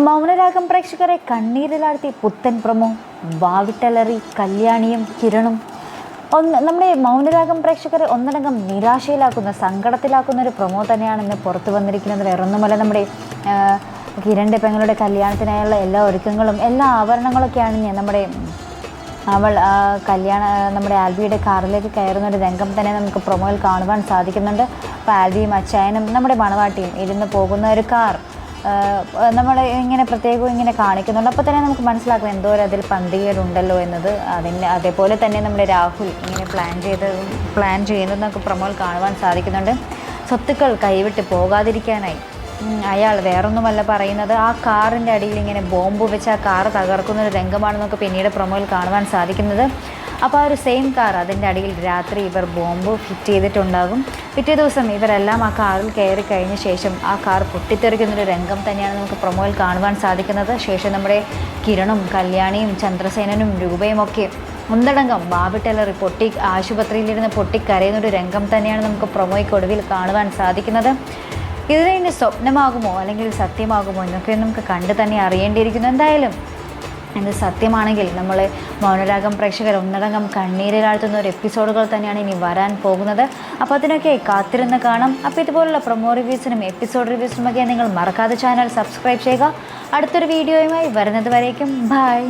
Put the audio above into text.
മൗനരാഗം പ്രേക്ഷകരെ കണ്ണീരിലാഴ്ത്തി പുത്തൻ പ്രമോ വാവിട്ടലറി കല്യാണിയും കിരണും. ഒന്ന് നമ്മുടെ മൗനരാഗം പ്രേക്ഷകരെ ഒന്നടങ്കം നിരാശയിലാക്കുന്ന സങ്കടത്തിലാക്കുന്ന ഒരു പ്രമോ തന്നെയാണ് ഇന്ന് പുറത്തു വന്നിരിക്കുന്നത്. വേറൊന്നുമല്ല നമ്മുടെ കിരണിന്റെ പെങ്ങളുടെ കല്യാണത്തിനായുള്ള എല്ലാ ഒരുക്കങ്ങളും എല്ലാ ആവരണങ്ങളൊക്കെയാണ് ഞാൻ നമ്മുടെ അവൾ കല്യാണ നമ്മുടെ ആൽബിയുടെ കാറിലേക്ക് കയറുന്ന ഒരു രംഗം തന്നെ നമുക്ക് പ്രൊമോയിൽ കാണുവാൻ സാധിക്കുന്നുണ്ട്. അപ്പോൾ ആൽബിയും അച്ചായനും നമ്മുടെ മണവാട്ടിയും ഇരുന്ന് പോകുന്ന ഒരു കാർ. നമ്മൾ ഇങ്ങനെ പ്രത്യേകം ഇങ്ങനെ കാണിക്കുന്നുണ്ട്. അപ്പോൾ തന്നെ നമുക്ക് മനസ്സിലാക്കും എന്തോ ഒരു അതിൽ പന്തികേടുണ്ടല്ലോ എന്നത്. അതിന് അതേപോലെ തന്നെ നമ്മുടെ രാഹുൽ ഇങ്ങനെ പ്ലാൻ ചെയ്ത് പ്ലാൻ ചെയ്യുന്നത് നമുക്ക് പ്രൊമോയിൽ കാണുവാൻ സാധിക്കുന്നുണ്ട്. സ്വത്തുക്കൾ കൈവിട്ട് പോകാതിരിക്കാനായി. അയാൾ വേറൊന്നുമല്ല പറയുന്നത്. ആ കാറിന്റെ അടിയിൽ ഇങ്ങനെ ബോംബ് വെച്ച് ആ കാർ തകർക്കുന്ന ഒരു പിന്നീട് പ്രൊമോയിൽ കാണുവാൻ സാധിക്കുന്നത്. അപ്പോൾ ആ ഒരു സെയിം കാർ അതിന്റെ അടിയിൽ രാത്രി ഇവർ ബോംബ് ഫിറ്റ് ചെയ്തിട്ടുണ്ടാകും. പിറ്റേ ദിവസം ഇവരെല്ലാം ആ കാറിൽ കയറി കഴിഞ്ഞ ശേഷം ആ കാർ പൊട്ടിത്തെറിക്കുന്നൊരു രംഗം തന്നെയാണ് നമുക്ക് പ്രൊമോയിൽ കാണുവാൻ സാധിക്കുന്നത്. ശേഷം നമ്മുടെ കിരണും കല്യാണിയും ചന്ദ്രസേനനും രൂപയും ഒക്കെ ഒന്നടങ്കം ബാബിട്ടെല്ലറി പൊട്ടി ആശുപത്രിയിലിരുന്ന് പൊട്ടിക്കരയുന്ന ഒരു രംഗം തന്നെയാണ് നമുക്ക് പ്രൊമോയ്ക്കൊടുവിൽ കാണുവാൻ സാധിക്കുന്നത്. ഇതിനെ സ്വപ്നമാകുമോ അല്ലെങ്കിൽ സത്യമാകുമോ എന്നൊക്കെ നമുക്ക് കണ്ട് തന്നെ അറിയേണ്ടിയിരിക്കുന്നു. എന്തായാലും ഇത് സത്യമാണെങ്കിൽ നമ്മൾ മൗനരാഗം പ്രേക്ഷകർ ഒന്നടങ്കം കണ്ണീരിലാഴ്ത്തുന്ന ഒരു എപ്പിസോഡുകൾ തന്നെയാണ് ഇനി വരാൻ പോകുന്നത്. അപ്പോൾ അതിനൊക്കെ കാത്തിരുന്ന് കാണാം. അപ്പോൾ ഇതുപോലുള്ള പ്രൊമോ റിവ്യൂസിനും എപ്പിസോഡ് റിവ്യൂസിനുമൊക്കെ നിങ്ങൾ മറക്കാതെ ചാനൽ സബ്സ്ക്രൈബ് ചെയ്യുക. അടുത്തൊരു വീഡിയോയുമായി വരുന്നത് വരേക്കും. ബൈ